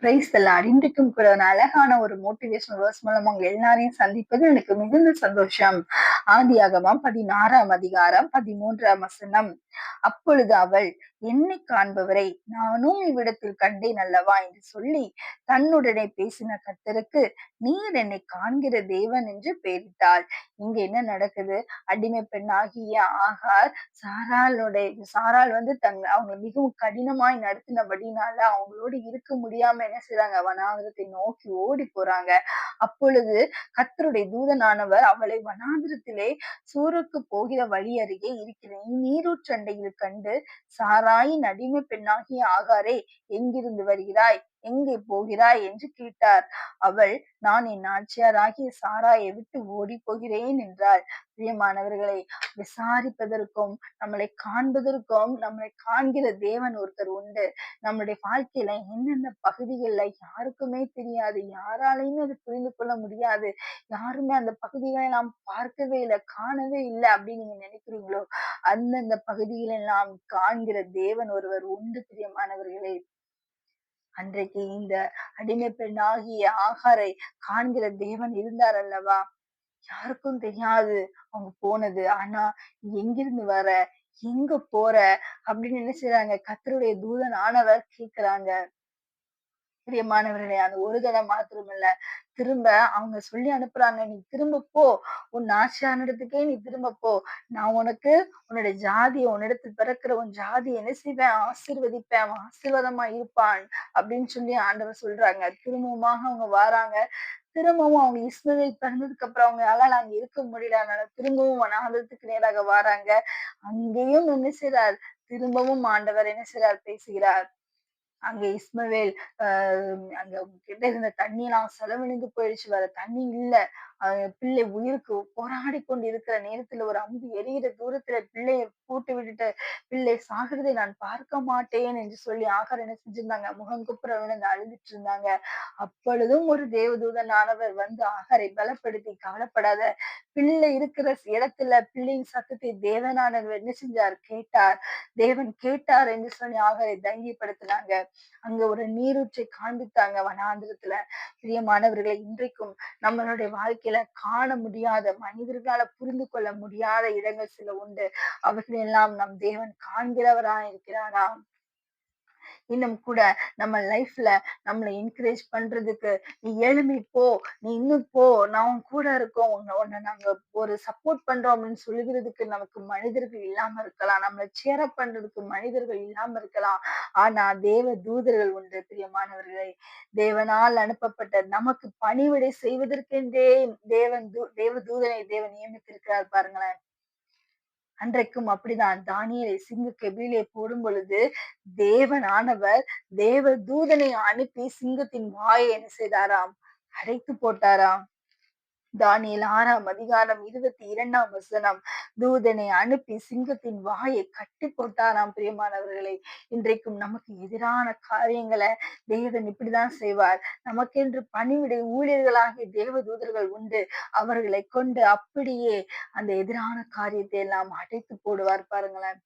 Price தலாட் இன்றைக்கும் கூட ஒரு அழகான ஒரு மோட்டிவேஷன் வேர்ஸ் மூலம் உங்க எல்லாரையும் சந்திப்பது எனக்கு மிகுந்த சந்தோஷம். ஆதியாகமம் பதினாறாம் அதிகாரம் பதிமூன்றாம் வசனம். அப்பொழுது அவள் என்னை காண்பவரை நானும் இவ்விடத்தில் கண்டேன் அல்லவா என்று சொல்லி தன்னுடனே பேசின கர்த்தருக்கு நீர் என்னை காண்கிற தேவன் என்று பெயரிட்டாள். இங்க என்ன நடக்குது? அடிமை பெண்ணாகிய ஆகார் சாராளுடைய சாரால் வந்து தங்க அவங்க மிகவும் கடினமாய் நடத்தினபடினால அவங்களோட இருக்க முடியாம என்ன செய்றாங்க? வனாந்திரத்தை நோக்கி ஓடி போறாங்க. அப்பொழுது கத்தருடைய தூதனானவர் அவளை வனாந்திரத்திலே சூருக்கு போகிற வழி அருகே இருக்கிற நீரூற்றண்டையில் கண்டு சாராயின் அடிமை பெண்ணாகிய ஆகாரே எங்கிருந்து வருகிறாய்? எங்கே போகிறாய்? என்று கேட்டார். அவள் நான் என் ஆட்சியாராகிய சாராயை விட்டு ஓடி போகிறேன் என்றாள். பிரியமானவர்களை விசாரிப்பதற்கும் நம்மளை காண்பதற்கும் நம்மளை காண்கிற தேவன் ஒருத்தர் உண்டு. நம்மளுடைய வாழ்க்கையில எந்தெந்த பகுதிகளில் யாருக்குமே தெரியாது யாராலையுமே அதை புரிந்து கொள்ள முடியாது யாருமே அந்த பகுதிகளை நாம் பார்க்கவே இல்லை காணவே இல்லை அப்படின்னு நீங்க நினைக்கிறீங்களோ அந்தந்த பகுதிகளை நாம் காண்கிற தேவன் ஒருவர் உண்டு பிரியமானவர்களே. அன்றைக்கு இந்த அடிமை பெண்ணாகிய ஆகாரை காண்கிற தேவன் இருந்தார் அல்லவா? யாருக்கும் தெரியாது. அவங்க போனது. ஆனா எங்கிருந்து வர? எங்க போற? அப்படின்னு என்ன செய்யறாங்க கத்தருடைய தூதன் ஆனவர் கேக்குறாங்க பிரியமானவர்களே அந்த ஒரு தடவை மாத்திரம் இல்ல திரும்ப அவங்க சொல்லி அனுப்புறாங்க. நீ திரும்ப போ. உன் ஆட்சியானிடத்துக்கே நீ திரும்ப போ. நான் உனக்கு உன்னோட ஜாதியை உன்னிடத்தில் பிறக்கிற உன் ஜாதி என்ன செய்வேன்? ஆசிர்வதிப்பேன். அவன் ஆசீர்வாதமா இருப்பான் அப்படின்னு சொல்லி ஆண்டவர் சொல்றாங்க. திரும்பமாக அவங்க வராங்க. திரும்பவும் அவங்க இஸ்மவேல் பிறந்ததுக்கு அப்புறம் அவங்களால அங்க இருக்க முடியல. அதனால திரும்பவும் வனாந்தத்துக்கு நேராக வராங்க. அங்கேயும் என்ன செய்றார் திரும்பவும் ஆண்டவர் என்ன செய்றார் பேசுகிறார். அங்க இஸ்மவேல் ஆஹ் அங்க கிட்ட இருந்த தண்ணி எல்லாம் செலவிழுந்து போயிடுச்சு. வேற தண்ணி இல்ல. பிள்ளை உயிருக்கு போராடி கொண்டு இருக்கிற நேரத்துல ஒரு அம்பு எரியிற தூரத்துல பிள்ளைய போட்டு விட்டுட்டு பிள்ளை சாகிறதை நான் பார்க்க மாட்டேன் என்று சொல்லி ஆகார் என்ன செஞ்சிருந்தாங்க? முகம் குப்புற விழுந்து அழுதுட்டு இருந்தாங்க அப்பொழுதும் ஒரு தேவதூதனானவர் வந்து ஆகாரை பலப்படுத்தி கவலைப்படாத பிள்ளை இருக்கிற இடத்துல பிள்ளையின் சத்தத்தை தேவனானவர் என்ன செஞ்சார்? கேட்டார். தேவன் கேட்டார் என்று சொல்லி ஆகாரை தங்கிப்படுத்தினாங்க அங்க ஒரு நீரூற்றை காண்பித்தாங்க வனாந்திரத்துல. பிரியமானவர்களை இன்றைக்கும் நம்மளுடைய வாழ்க்கை வாழ்க்கையில காண முடியாத மனிதர்களால புரிந்து கொள்ள முடியாத இடங்கள் சில உண்டு. அவர்களெல்லாம் நம் தேவன் காண்கிறவரா இருக்கிறாராம் இன்னும் கூட நம்ம லைஃப்ல நம்மளை என்கரேஜ் பண்றதுக்கு நீ எழுமி போ நீ இன்னும் போ நான் உன் கூட இருக்கோம் உன்னை உன்னை நாங்க ஒரு சப்போர்ட் பண்றோம் அப்படின்னு சொல்லுகிறதுக்கு நமக்கு மனிதர்கள் இல்லாம இருக்கலாம். நம்மளை சேரப் பண்றதுக்கு மனிதர்கள் இல்லாம இருக்கலாம். ஆனா தேவ தூதர்கள் உண்டு பிரியமானவர்களை. தேவனால் அனுப்பப்பட்ட நமக்கு பணிவிடை செய்வதற்கென்றே தேவன் தூ தேவ தூதனை தேவன் நியமித்திருக்கிறார் பாருங்களேன். அன்றைக்கும் அப்படிதான். தானியலை சிங்க கெபிலே போடும் பொழுது தேவனானவர் தேவ தூதனை அனுப்பி சிங்கத்தின் வாயை என்ன செய்தாராம்? அடைத்து போட்டாராம். தானியல் ஆறாம் அதிகாரம் இருபத்தி இரண்டாம் வசனம். தூதனை அனுப்பி சிங்கத்தின் வாயை கட்டி போட்டாராம் பிரியமானவர்களை. இன்றைக்கும் நமக்கு எதிரான காரியங்களை தேவன் இப்படிதான் செய்வார். நமக்கென்று பணிவிடை ஊழியர்களாகிய தேவ தூதர்கள் உண்டு. அவர்களை கொண்டு அப்படியே அந்த எதிரான காரியத்தை எல்லாம் அடைத்து போடுவார் பாருங்களேன்.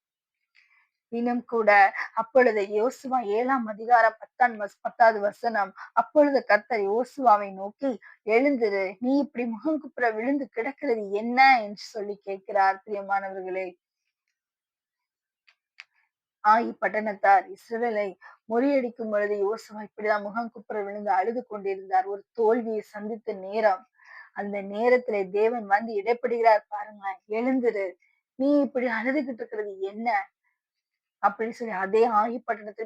இனம் கூட. அப்பொழுது யோசுவா ஏழாம் அதிகாரம் பத்தாம் பத்தாவது வசனம். அப்பொழுது கர்த்தர் யோசுவாவை நோக்கி எழுந்திரு நீ இப்படி முகம் குப்புற விழுந்து கிடக்கிறது என்ன? என்று சொல்லி கேட்கிறார் பிரியமானவர்களே. ஆயி பட்டணத்தார் இஸ்ரவேலை முறியடிக்கும் பொழுது யோசுவா இப்படிதான் முகம் குப்புற விழுந்து அழுது கொண்டிருந்தார். ஒரு தோல்வியை சந்தித்த நேரம். அந்த நேரத்துல தேவன் வந்து இடைப்படுகிறார் பாருங்க எழுந்துரு நீ இப்படி அழுதுகிட்டு இருக்கிறது என்ன? அப்படின்னு சொல்லி அதே ஆகி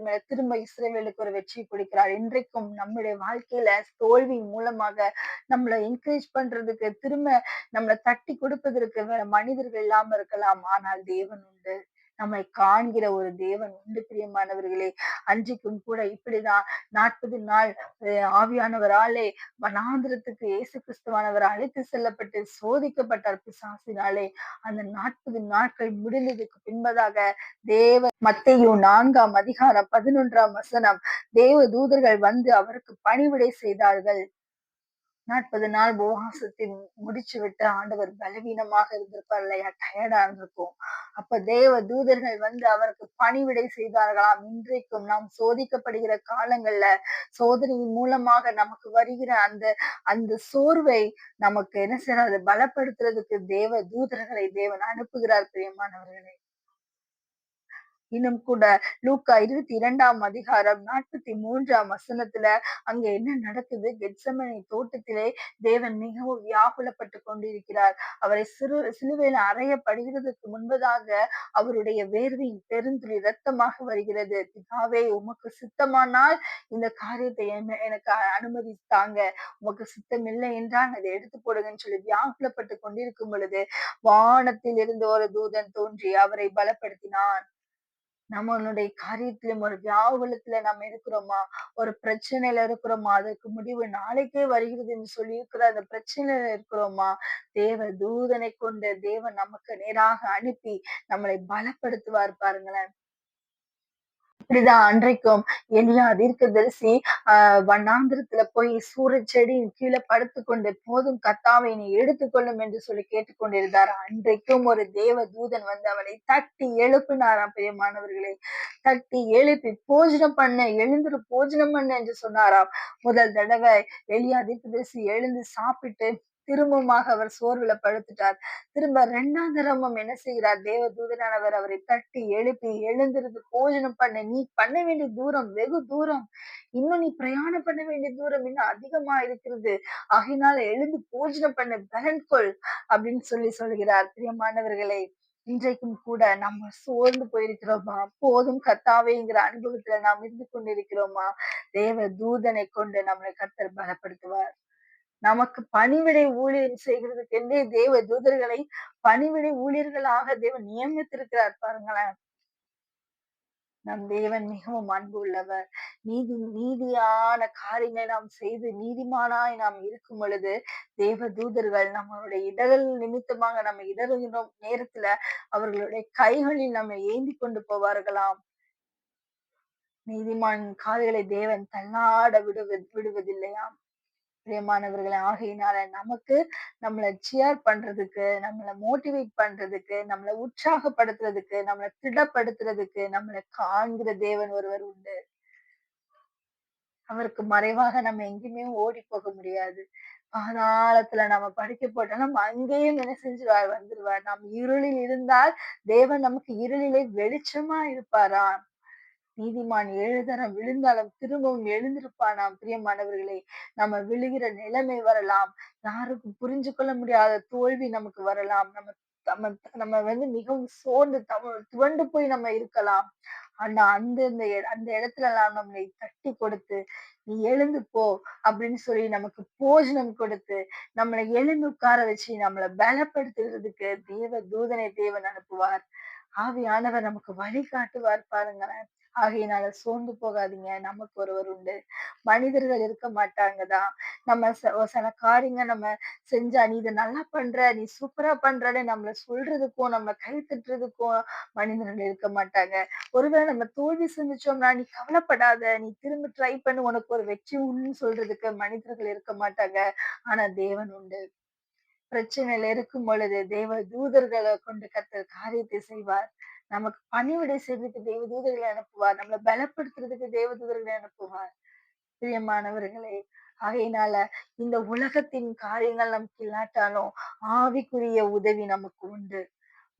மேல திரும்ப இஸ்ரேவேலுக்கு ஒரு வெற்றி கொடுக்கிறார். இன்றைக்கும் நம்முடைய வாழ்க்கையில தோல்வி மூலமாக நம்மளை என்கரேஜ் பண்றதுக்கு திரும்ப நம்மளை தட்டி கொடுப்பதற்கு வேற மனிதர்கள் இல்லாம இருக்கலாம். ஆனால் தேவன் உண்டு. நம்மை காண்கிற ஒரு தேவன் உண்டு பிரியமானவர்களே. அன்றைக்கும் கூட இப்படிதான் நாற்பது நாள் ஆவியானவராலே வனாந்திரத்துக்கு இயேசு கிறிஸ்துவானவர் அழைத்து செல்லப்பட்டு சோதிக்கப்பட்டார் பிசாசினாலே. அந்த நாற்பது நாட்கள் முடிந்ததுக்கு பின்பதாக தேவ மத்தையோ நான்காம் அதிகாரம் பதினொன்றாம் வசனம் தேவ தூதர்கள் வந்து அவருக்கு பணிவிடை செய்தார்கள். நாற்பது நாள் உபவாசத்தை முடிச்சு விட்டு ஆண்டவர் பலவீனமாக இருந்திருப்பார் இல்லையா? டயர்டா இருந்திருக்கும் அப்ப தேவ தூதர்கள் வந்து அவருக்கு பணிவிடை செய்தார்களாம். இன்றைக்கும் நாம் சோதிக்கப்படுகிற காலங்கள்ல சோதனையின் மூலமாக நமக்கு வருகிற அந்த அந்த சோர்வை நமக்கு என்ன செய்யறது பலப்படுத்துறதுக்கு தேவ தூதர்களை தேவன் அனுப்புகிறார் பிரியமானவர்களே. இன்னும் கூட லூக்கா இருபத்தி இரண்டாம் அதிகாரம் நாற்பத்தி மூன்றாம் வசனத்துல அங்க என்ன நடக்குது? கெட்சமனை தோட்டத்திலே தேவன் மிகவும் வியாகுலப்பட்டு கொண்டிருக்கிறார். அவரை சிறு சிலுவையில அறையப்படுகிறதுக்கு முன்பதாக அவருடைய வேர்வையின் பெருந்துளி ரத்தமாக வருகிறது. பிதாவே உமக்கு சித்தமானால் இந்த காரியத்தை என்ன எனக்கு அனுமதித்தாங்க. உமக்கு சித்தம் இல்லை என்றால் அதை எடுத்து போடுங்கன்னு சொல்லி வியாகுலப்பட்டு கொண்டிருக்கும் பொழுது வானத்தில் இருந்து ஒரு தூதன் தோன்றி அவரை பலப்படுத்தினான். நம்மளுடைய காரியத்திலும் ஒரு வியாகுலத்துல நம்ம இருக்கிறோமா? ஒரு பிரச்சனையில இருக்கிறோமா? அதுக்கு முடிவு நாளைக்கே வருகிறது என்று சொல்லி இருக்கிற அந்த பிரச்சனையில இருக்கிறோமா? தேவ தூதனை கொண்ட தேவன் நமக்கு நேராக அனுப்பி நம்மளை பலப்படுத்துவார் பாருங்களேன். இப்படிதான் அன்றைக்கும் எலியா தீர்க்கதரிசி ஆஹ் வண்ணாந்திரத்துல போய் சூரச் செடியின் கீழே படுத்துக்கொண்டு போதும் கத்தாவை நீ எடுத்துக்கொள்ளும் என்று சொல்லி கேட்டுக்கொண்டிருந்தார் அன்றைக்கும் ஒரு தேவ தூதன் வந்து அவனை தட்டி எழுப்பினாராம் மாணவர்களை தட்டி எழுப்பி போஜனம் பண்ண எழுந்துரு போஜனம் பண்ண என்று சொன்னாராம். முதல் தடவை எலியா தீர்க்கதரிசி எழுந்து சாப்பிட்டு திரும்பமாக அவர் சோர்வில படுத்துட்டார். திரும்ப இரண்டாம் தரமும் என்ன செய்கிறார்? தேவ தூதனானவர் அவரை தட்டி எழுப்பி எழுந்திருந்து போஜனம் பண்ண. நீ பண்ண வேண்டிய தூரம் வெகு தூரம். இன்னும் நீ பிரயாணம் பண்ண வேண்டிய தூரம் இன்னும் அதிகமா இருக்கிறது. ஆகினால எழுந்து போஜனம் பண்ண பலன் கொள் அப்படின்னு சொல்லி சொல்கிறார். பிரியமானவர்களை இன்றைக்கும் கூட நம்ம சோர்ந்து போயிருக்கிறோமா? போதும் கத்தாவேங்கிற அனுபவத்துல நாம் இருந்து கொண்டிருக்கிறோமா? தேவ தூதனை கொண்டு நம்மளை கத்தர் பலப்படுத்துவார். நமக்கு பணிவிடை ஊழியம் செய்கிறதுக்கென்றே தேவ தூதர்களை பணிவிடை ஊழியர்களாக தேவன் நியமித்திருக்கிறார் பாருங்களேன். நம் தேவன் மிகவும் அன்பு உள்ளவர். நீதி நீதியான காரியங்களை நாம் செய்து நீதிமானாய் நாம் இருக்கும் பொழுது தேவ தூதர்கள் நம்மளுடைய இடர்கள் நிமித்தமாக நம்ம இடறுகிற நேரத்துல அவர்களுடைய கைகளில் நம்ம ஏந்தி கொண்டு போவார்களாம். நீதிமான் கால்களை தேவன் தள்ளாட விடுவ விடுவதில்லையாம். பிரியமானவர்களே ஆகையினால நமக்கு நம்மளை சியர் பண்றதுக்கு நம்மளை மோட்டிவேட் பண்றதுக்கு நம்மளை உற்சாகப்படுத்துறதுக்கு நம்மளை திடப்படுத்துறதுக்கு நம்மளை காண்கிற தேவன் ஒருவர் உண்டு. அவருக்கு மறைவாக நம்ம எங்கேயுமே ஓடி போக முடியாது. பாதாளத்துல நம்ம படிக்க போட்டோம் நம்ம அங்கேயும் என்ன செஞ்சிருவார் வந்துருவார். நாம் இருளில் இருந்தால் தேவன் நமக்கு இருளிலே வெளிச்சமா இருப்பாரா? நீதிமான் ஏழு தரம் விழுந்தாலும் திரும்பவும் எழுந்திருப்பானாம். பிரியமானவர்களே நம்ம விழுகிற நிலைமை வரலாம். யாருக்கும் புரிஞ்சு கொள்ள முடியாத தோல்வி நமக்கு வரலாம். நம்ம நம்ம நம்ம வந்து மிகவும் சோர்ந்து துவண்டு போய் நம்ம இருக்கலாம். ஆனா அந்த இந்த அந்த இடத்துல எல்லாம் நம்மளை தட்டி கொடுத்து நீ எழுந்து போ அப்படின்னு சொல்லி நமக்கு போஜனம் கொடுத்து நம்மளை எழுந்து உட்கார வச்சு நம்மளை பலப்படுத்துறதுக்கு தேவ தூதனை தேவன் அனுப்புவார். ஆவியானவர் நமக்கு வழி காட்டுவார் பாருங்களேன். ஆகையினால சோர்ந்து போகாதீங்க. நமக்கு ஒருவர் உண்டு. மனிதர்கள் இருக்க மாட்டாங்கதான் நம்ம சில காரியங்கள் நம்ம செஞ்சா நீ இதை நல்லா பண்ற நீ சூப்பரா பண்றன்னு நம்மள சொல்றதுக்கும் நம்ம கை திட்டுறதுக்கும் மனிதர்கள் இருக்க மாட்டாங்க. ஒருவேளை நம்ம தோல்வி செஞ்சிச்சோம்னா நீ கவலைப்படாத நீ திரும்ப ட்ரை பண்ணி உனக்கு ஒரு வெற்றி உண்டு சொல்றதுக்கு மனிதர்கள் இருக்க மாட்டாங்க. ஆனா தேவன் உண்டு. பிரச்சனையில இருக்கும் பொழுது தேவ தூதர்களை கொண்டு கத்த காரியத்தை செய்வார். நமக்கு பணிவிடை செய்வதற்கு தேவதூதர்களை அனுப்புவார். நம்மளை பலப்படுத்துறதுக்கு தேவதூதர்களை அனுப்புவார். பிரியமானவர்களே ஆகையினால இந்த உலகத்தின் காரியங்கள் நமக்கு இல்லாட்டாலும் ஆவிக்குரிய உதவி நமக்கு உண்டு.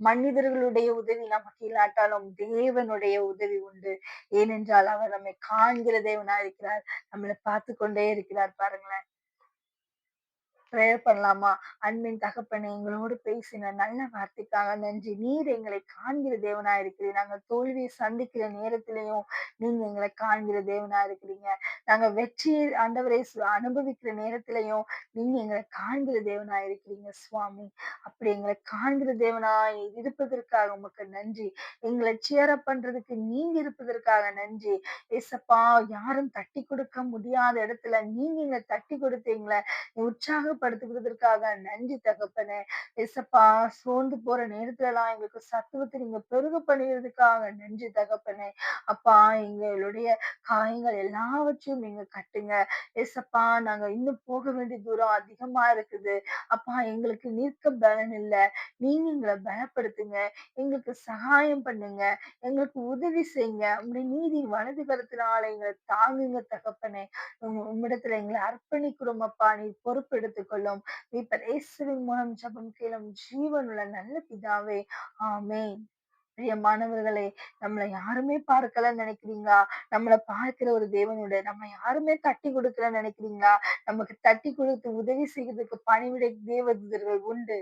மனிதர்களுடைய உதவி நமக்கு இல்லாட்டாலும் தேவனுடைய உதவி உண்டு. ஏனென்றால் அவர் நம்மை காண்கிற தேவனா இருக்கிறார் நம்மளை பார்த்து கொண்டே இருக்கிறார். பாருங்களேன். ப்ரேயர் பண்ணலாமா? அன்பின் தகப்பனை எங்களோடு பேசின நல்ல வார்த்தைக்காக நன்றி. நீர் எங்களை காண்கிற தேவனா இருக்கிறீங்க நாங்கள் தோல்வியை சந்திக்கிற நேரத்திலையும் நீங்க எங்களை காண்கிற தேவனா இருக்கிறீங்க. நாங்க வெற்றி ஆண்டவரை அனுபவிக்கிற நேரத்திலையும் நீங்க எங்களை காண்கிற தேவனா இருக்கிறீங்க சுவாமி. அப்படி எங்களை காண்கிற தேவனா இருப்பதற்காக உமக்கு நன்றி. எங்களை சேர பண்றதுக்கு நீங்க இருப்பதற்காக நன்றி. ஏசப்பா யாரும் தட்டி கொடுக்க முடியாத இடத்துல நீங்க எங்களை தட்டி கொடுத்தீங்களே உற்சாக உற்சாகப்படுத்துவதற்காக நன்றி தகப்பனே. எசப்பா சோர்ந்து போற நேரத்துல எல்லாம் எங்களுக்கு சத்துவத்தை நீங்க பெருக பண்ணிடுறதுக்காக நன்றி தகப்பனே. அப்பா எங்களுடைய காயங்கள் எல்லாவற்றையும் நீங்க கட்டுங்க. எசப்பா நாங்க இன்னும் போக வேண்டிய தூரம் அதிகமா இருக்குது. அப்பா எங்களுக்கு நிற்க பலன் இல்ல. நீங்க எங்களை பலப்படுத்துங்க. எங்களுக்கு சகாயம் பண்ணுங்க. எங்களுக்கு உதவி செய்யுங்க. உங்களுடைய நீதி வலது கருத்தினால எங்களை தாங்குங்க தகப்பனே. உம் உம்மிடத்துல எங்களை அர்ப்பணிக்கிறோம் அப்பா. நீ பொறுப்பெடுத்து கொள்ளும். இப்ப இயேசுவின் மூலம் ஜபம் கேளும் ஜீவனுள்ள நல்ல பிதாவே ஆமே பிரியமானவர்களே நம்மளை யாருமே பார்க்கலன்னு நினைக்கிறீங்களா? நம்மளை பார்க்கிற ஒரு தேவனுடைய நம்ம யாருமே தட்டி கொடுக்கலன்னு நினைக்கிறீங்களா? நமக்கு தட்டி கொடுத்து உதவி செய்யறதுக்கு பணிவிடை தேவதூதர்கள் உண்டு.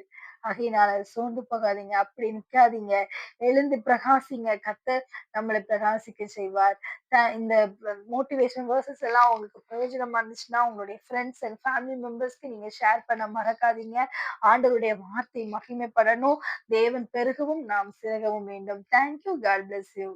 ஆகையினால சோர்ந்து போகாதீங்க அப்படி நிக்காதீங்க. எழுந்து பிரகாசிங்க. கத்த நம்மளை பிரகாசிக்க செய்வார். இந்த மோட்டிவேஷன் வேர்சஸ் எல்லாம் உங்களுக்கு பிரயோஜனமா இருந்துச்சுன்னா உங்களுடைய ஃப்ரெண்ட்ஸ் அண்ட் ஃபேமிலி மெம்பர்ஸ்க்கு நீங்க ஷேர் பண்ண மறக்காதீங்க. ஆண்டவருடைய வார்த்தை மகிமைப்படணும். தேவன் பெருகவும் நாம் சிறகவும் வேண்டும். Thank you God bless you